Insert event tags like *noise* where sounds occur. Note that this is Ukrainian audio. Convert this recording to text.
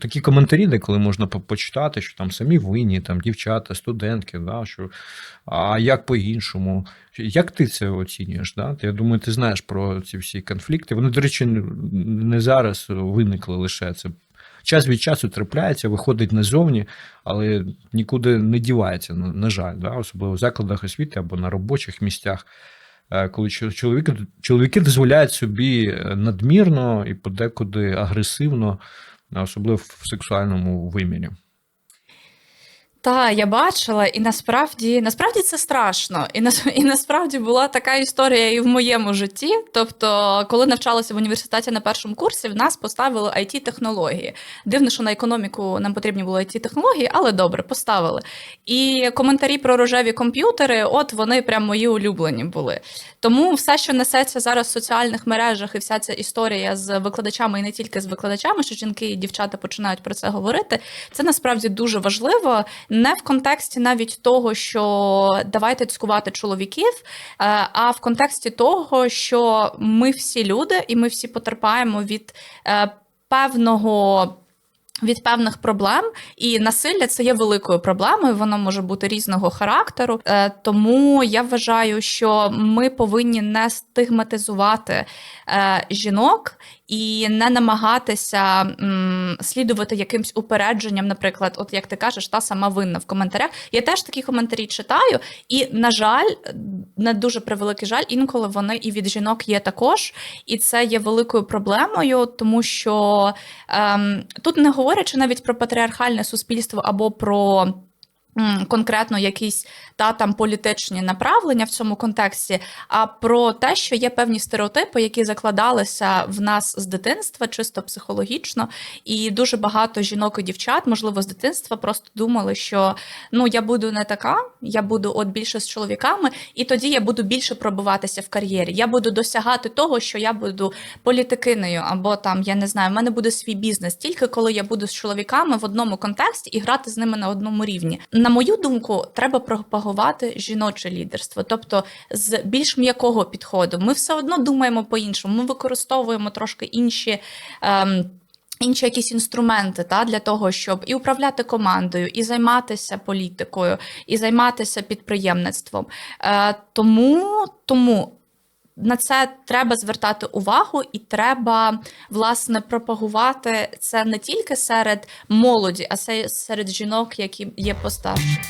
такі коментарі, де коли можна почитати, що там самі винні, там дівчата, студентки, да, що а як по-іншому. Як ти це оцінюєш? Да? Я думаю, ти знаєш про ці всі конфлікти. Вони, до речі, не зараз виникли лише це. Час від часу трапляється, виходить назовні, але нікуди не дівається, на, жаль, да? особливо в закладах освіти або на робочих місцях. Е, Коли чо- чоловіки, чоловіки дозволяють собі е, надмірно і подекуди агресивно, особливо в сексуальному вимірі. Та, я бачила, і насправді насправді це страшно. І нас *laughs* і насправді була така історія і в моєму житті. Тобто, коли навчалася в університеті на першому курсі, в нас поставили it технології Дивно, що на економіку нам потрібні були it технології але добре, поставили. І коментарі про рожеві комп'ютери, от вони прям мої улюблені були. Тому все, що несеться зараз в соціальних мережах, і вся ця історія з викладачами, і не тільки з викладачами, що жінки і дівчата починають про це говорити, це насправді дуже важливо. Не в контексті навіть того, що давайте цькувати чоловіків, е, а в контексті того, що ми всі люди, і ми всі потерпаємо від е, певного. Від певних проблем і насилля це є великою проблемою. Воно може бути різного характеру. Е, Тому я вважаю, що ми повинні не стигматизувати е, жінок і не намагатися слідувати якимсь упередженням. Наприклад, от як ти кажеш, та сама винна в коментарях. Я теж такі коментарі читаю, і на жаль, на дуже превеликий жаль, інколи вони і від жінок є також, і це є великою проблемою, тому що ем, тут не говорячи навіть про патріархальне суспільство або про. Конкретно якісь та там політичні направлення в цьому контексті, а про те, що є певні стереотипи, які закладалися в нас з дитинства, чисто психологічно, і дуже багато жінок і дівчат, можливо, з дитинства просто думали, що ну я буду не така, я буду от більше з чоловіками, і тоді я буду більше пробиватися в кар'єрі. Я буду досягати того, що я буду політикинею, або там я не знаю, в мене буде свій бізнес, тільки коли я буду з чоловіками в одному контексті і грати з ними на одному рівні. На мою думку, треба пропагувати жіноче лідерство, тобто з більш м'якого підходу. Ми все одно думаємо по-іншому. Ми використовуємо трошки інші. Ем, Інші якісь інструменти та для того, щоб і управляти командою, і займатися політикою, і займатися підприємництвом. Е, тому, тому на це треба звертати увагу, і треба власне пропагувати це не тільки серед молоді, а се- серед жінок, які є постарше.